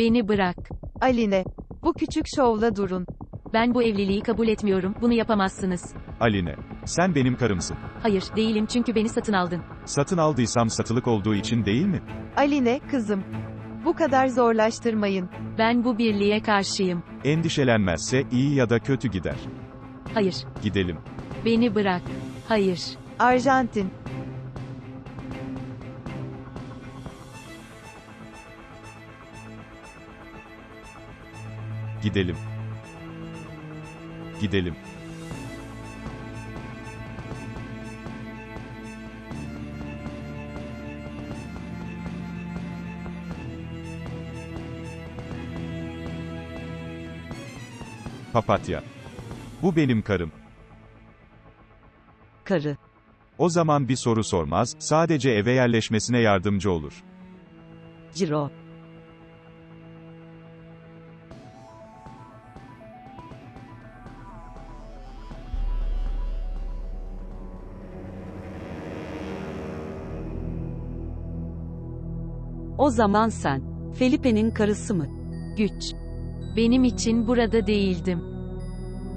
Beni bırak. Aline. Bu küçük şovla durun. Ben bu evliliği kabul etmiyorum. Bunu yapamazsınız. Aline. Sen benim karımsın. Hayır, değilim çünkü beni satın aldın. Satın aldıysam satılık olduğu için değil mi? Aline, kızım. Bu kadar zorlaştırmayın. Ben bu birliğe karşıyım. Endişelenmezse iyi ya da kötü gider. Hayır, Gidelim. beni bırak. Hayır. Arjantin. Gidelim. Gidelim. Papatya. Bu benim karım. Karı. O zaman bir soru sormaz, sadece eve yerleşmesine yardımcı olur. Ciro. O zaman sen, Felipe'nin karısı mı? Güç. Benim için burada değildim.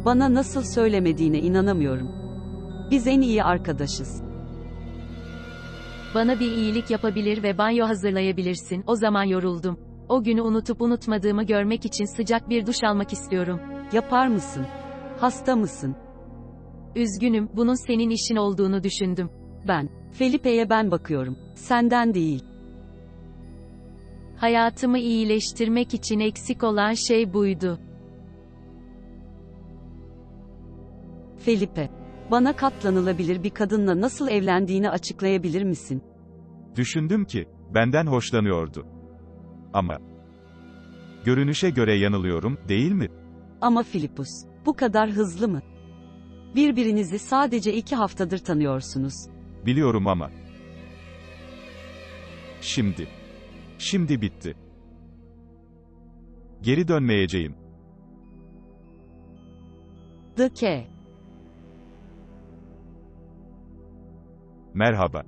Bana nasıl söylemediğine inanamıyorum. Biz en iyi arkadaşız. Bana bir iyilik yapabilir ve banyo hazırlayabilirsin. O zaman yoruldum. O günü unutup unutmadığımı görmek için sıcak bir duş almak istiyorum. Yapar mısın? Hasta mısın? Üzgünüm, bunun senin işin olduğunu düşündüm. Ben. Felipe'ye ben bakıyorum. Senden değil. Hayatımı iyileştirmek için eksik olan şey buydu. Felipe. Bana katlanılabilir bir kadınla nasıl evlendiğini açıklayabilir misin? Düşündüm ki, benden hoşlanıyordu. Ama, görünüşe göre yanılıyorum, değil mi? Ama Filipus, bu kadar hızlı mı? Birbirinizi sadece iki haftadır tanıyorsunuz. Biliyorum ama. Şimdi. Şimdi bitti. Geri dönmeyeceğim. The K. Merhaba.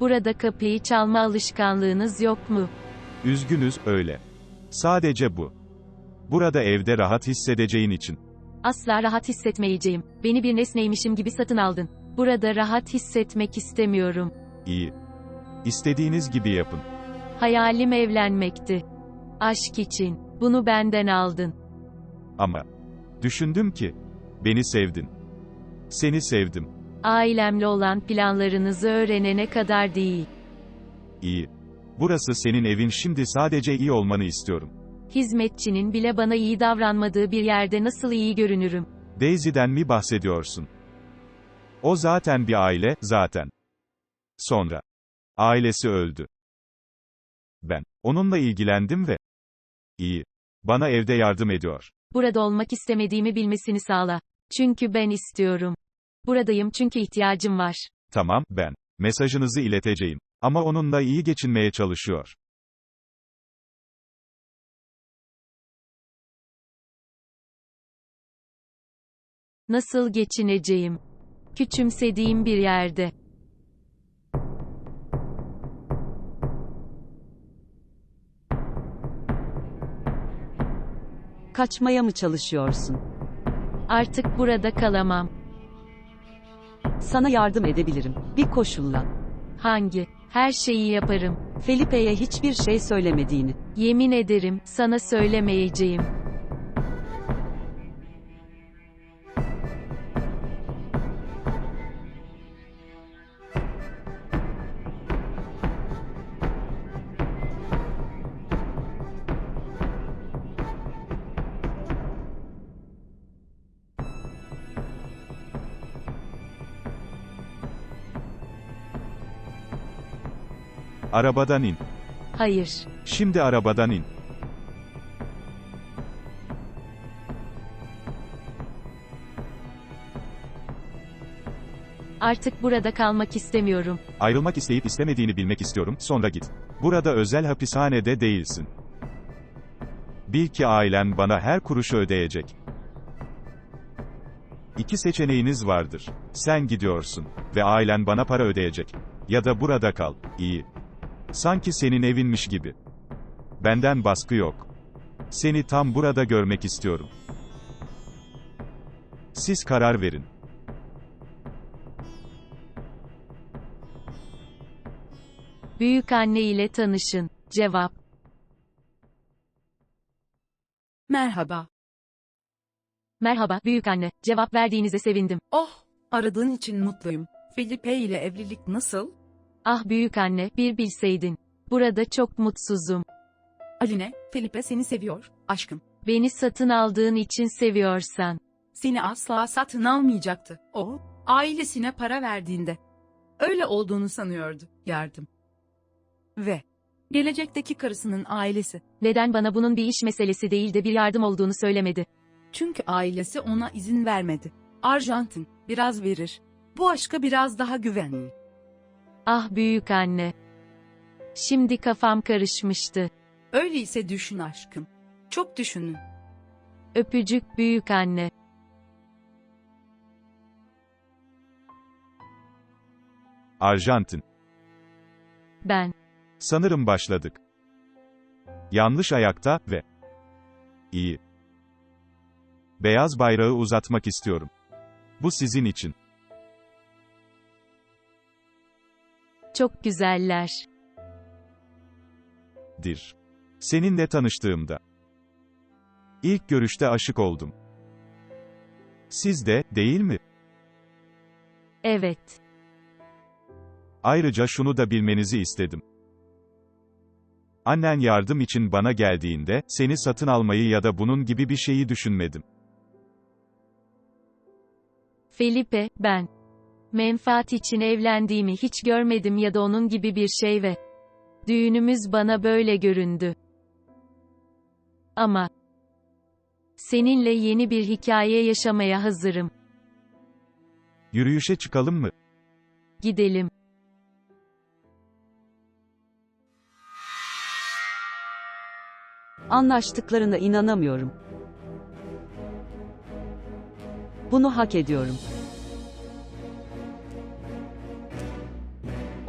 Burada kapıyı çalma alışkanlığınız yok mu? Üzgünüz, öyle. Sadece bu. Burada evde rahat hissedeceğin için. Asla rahat hissetmeyeceğim. Beni bir nesneymişim gibi satın aldın. Burada rahat hissetmek istemiyorum. İyi. İstediğiniz gibi yapın. Hayalim evlenmekti. Aşk için. Bunu benden aldın. Ama. Düşündüm ki. Beni sevdin. Seni sevdim. Ailemle olan planlarınızı öğrenene kadar değil. İyi. Burası senin evin şimdi sadece iyi olmanı istiyorum. Hizmetçinin bile bana iyi davranmadığı bir yerde nasıl iyi görünürüm? Daisy'den mi bahsediyorsun? O zaten bir aile, zaten. Sonra. Ailesi öldü. Ben. Onunla ilgilendim ve. İyi. Bana evde yardım ediyor. Burada olmak istemediğimi bilmesini sağla. Çünkü ben istiyorum. Buradayım çünkü ihtiyacım var. Tamam, ben. Mesajınızı ileteceğim. Ama onunla iyi geçinmeye çalışıyor. Nasıl geçineceğim? Küçümsediğim bir yerde. Kaçmaya mı çalışıyorsun? Artık burada kalamam. Sana yardım edebilirim. Bir koşulla. Hangi? Her şeyi yaparım. Felipe'ye hiçbir şey söylemediğini. Yemin ederim, sana söylemeyeceğim. Arabadan in. Hayır. Şimdi arabadan in. Artık burada kalmak istemiyorum. Ayrılmak isteyip istemediğini bilmek istiyorum, sonra git. Burada özel hapishanede değilsin. Bil ki ailen bana her kuruşu ödeyecek. İki seçeneğiniz vardır. Sen gidiyorsun ve ailen bana para ödeyecek. Ya da burada kal. İyi. Sanki senin evinmiş gibi. Benden baskı yok. Seni tam burada görmek istiyorum. Siz karar verin. Büyük anne ile tanışın. Cevap. Merhaba. Merhaba, büyük anne. Cevap verdiğinize sevindim. Oh, aradığın için mutluyum. Felipe ile evlilik nasıl? Ah büyük anne, bir bilseydin. Burada çok mutsuzum. Aline, Felipe seni seviyor, aşkım. Beni satın aldığın için seviyorsan. Seni asla satın almayacaktı. O, ailesine para verdiğinde. Öyle olduğunu sanıyordu, yardım. Ve, gelecekteki karısının ailesi. Neden bana bunun bir iş meselesi değil de bir yardım olduğunu söylemedi? Çünkü ailesi ona izin vermedi. Arjantin, biraz verir. Bu aşka biraz daha güvenli. Ah büyük anne. Şimdi kafam karışmıştı. Öyleyse düşün aşkım. Çok düşünün. Öpücük büyük anne. Arjantin. Ben. Sanırım başladık. Yanlış ayakta ve iyi. Beyaz bayrağı uzatmak istiyorum. Bu sizin için. Çok güzeller. dir. Seninle tanıştığımda. İlk görüşte aşık oldum. Siz de, değil mi? Evet. Ayrıca şunu da bilmenizi istedim. Annen yardım için bana geldiğinde, seni satın almayı ya da bunun gibi bir şeyi düşünmedim. Felipe, ben. Menfaat için evlendiğimi hiç görmedim ya da onun gibi bir şey ve düğünümüz bana böyle göründü. Ama seninle yeni bir hikaye yaşamaya hazırım. Yürüyüşe çıkalım mı? Gidelim. Anlaştıklarına inanamıyorum. Bunu hak ediyorum.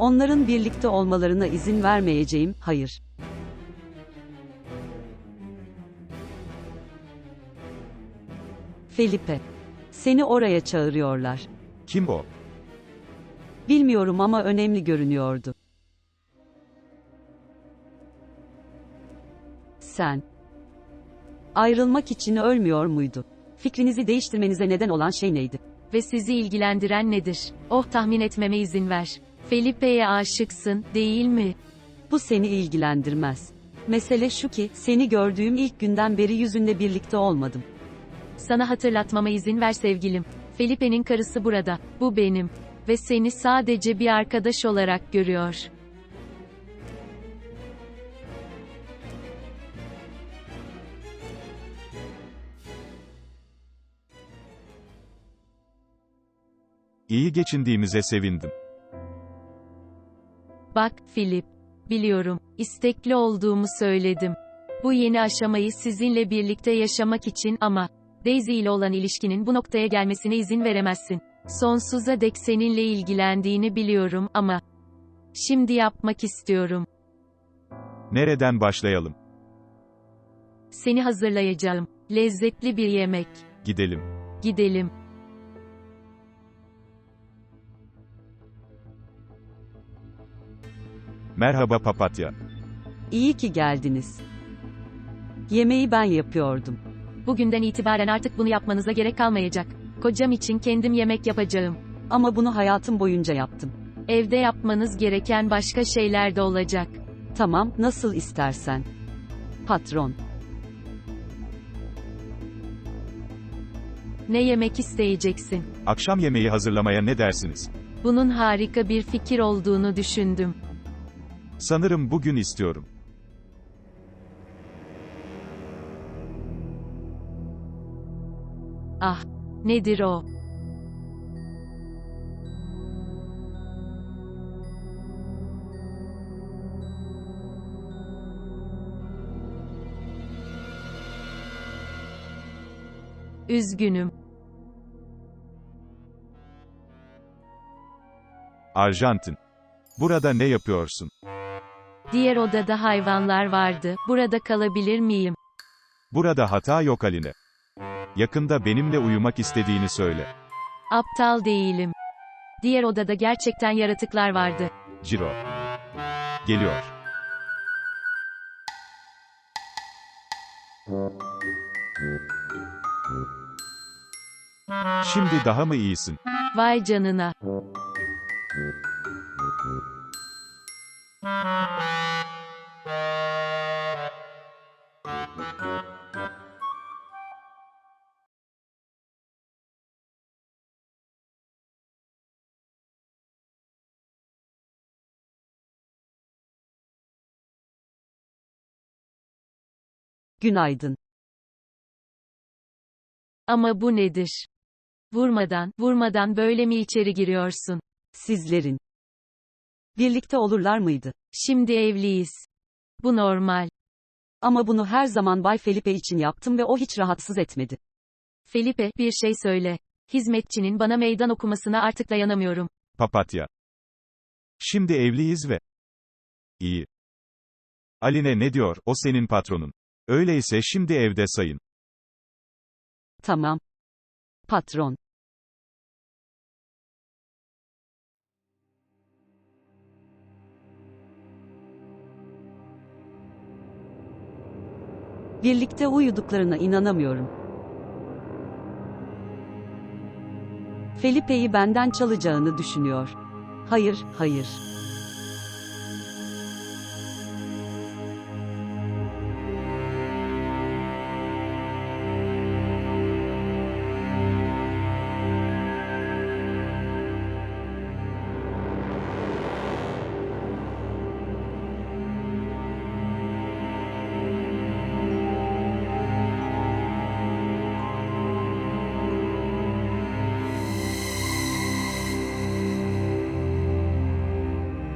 Onların birlikte olmalarına izin vermeyeceğim, hayır. Felipe. Seni oraya çağırıyorlar. Kim o? Bilmiyorum ama önemli görünüyordu. Sen. Ayrılmak için ölmüyor muydu? Fikrinizi değiştirmenize neden olan şey neydi? Ve sizi ilgilendiren nedir? Oh tahmin etmeme izin ver. Felipe'ye aşıksın, değil mi? Bu seni ilgilendirmez. Mesele şu ki, seni gördüğüm ilk günden beri yüzünle birlikte olmadım. Sana hatırlatmama izin ver sevgilim. Felipe'nin karısı burada. Bu benim. Ve seni sadece bir arkadaş olarak görüyor. İyi geçindiğimize sevindim. Bak, Filip. Biliyorum, istekli olduğumu söyledim. Bu yeni aşamayı sizinle birlikte yaşamak için ama Daisy ile olan ilişkinin bu noktaya gelmesine izin veremezsin. Sonsuza dek seninle ilgilendiğini biliyorum ama şimdi yapmak istiyorum. Nereden başlayalım? Seni hazırlayacağım. Lezzetli bir yemek. Gidelim. Gidelim. Merhaba papatya. İyi ki geldiniz. Yemeği ben yapıyordum. Bugünden itibaren artık bunu yapmanıza gerek kalmayacak. Kocam için kendim yemek yapacağım. Ama bunu hayatım boyunca yaptım. Evde yapmanız gereken başka şeyler de olacak. Tamam, nasıl istersen. Patron. Ne yemek isteyeceksin? Akşam yemeği hazırlamaya ne dersiniz? Bunun harika bir fikir olduğunu düşündüm. Sanırım bugün istiyorum. Ah, nedir o? Üzgünüm. Arjantin. Burada ne yapıyorsun? Diğer odada hayvanlar vardı. Burada kalabilir miyim? Burada hata yok Aline. Yakında benimle uyumak istediğini söyle. Aptal değilim. Diğer odada gerçekten yaratıklar vardı. Ciro. Geliyor. Şimdi daha mı iyisin? Vay canına. Günaydın. Ama bu nedir? Vurmadan, vurmadan böyle mi içeri giriyorsun? Sizlerin. Birlikte olurlar mıydı? Şimdi evliyiz. Bu normal. Ama bunu her zaman Bay Felipe için yaptım ve o hiç rahatsız etmedi. Felipe, bir şey söyle. Hizmetçinin bana meydan okumasına artık dayanamıyorum. Papatya. Şimdi evliyiz ve... İyi. Aline ne diyor, o senin patronun. Öyleyse şimdi evde sayın. Tamam. Patron. Birlikte uyuduklarına inanamıyorum. Felipe'yi benden çalacağını düşünüyor. Hayır, hayır.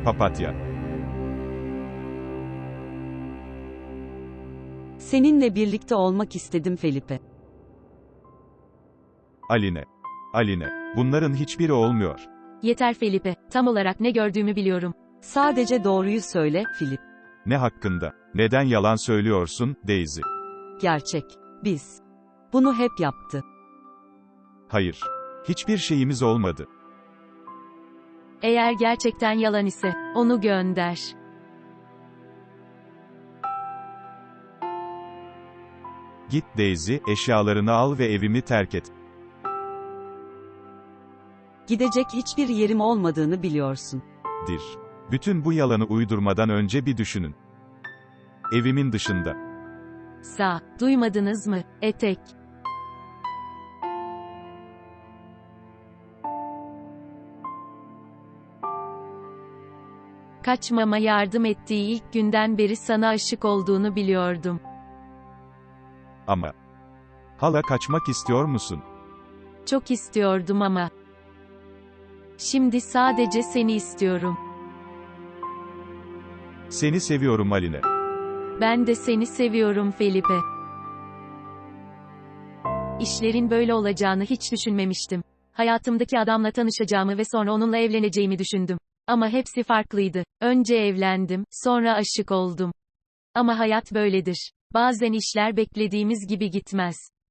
Papatya. Seninle birlikte olmak istedim Felipe. Aline. Aline. Bunların hiçbiri olmuyor. Yeter Felipe, tam olarak ne gördüğümü biliyorum. Sadece doğruyu söyle, Filip. Ne hakkında? Neden yalan söylüyorsun, Daisy? Gerçek. Biz. Bunu hep yaptı. Hayır. Hiçbir şeyimiz olmadı. Eğer gerçekten yalan ise, onu gönder. Git Daisy, eşyalarını al ve evimi terk et. Gidecek hiçbir yerim olmadığını biliyorsun. Dir. Bütün bu yalanı uydurmadan önce bir düşünün. Evimin dışında. Sa, duymadınız mı? Etek. Kaçmama yardım ettiği ilk günden beri sana aşık olduğunu biliyordum. Ama. Hala kaçmak istiyor musun? Çok istiyordum ama. Şimdi sadece seni istiyorum. Seni seviyorum Aline. Ben de seni seviyorum Felipe. İşlerin böyle olacağını hiç düşünmemiştim. Hayatımdaki adamla tanışacağımı ve sonra onunla evleneceğimi düşündüm. Ama hepsi farklıydı. Önce evlendim, sonra aşık oldum. Ama hayat böyledir. Bazen işler beklediğimiz gibi gitmez.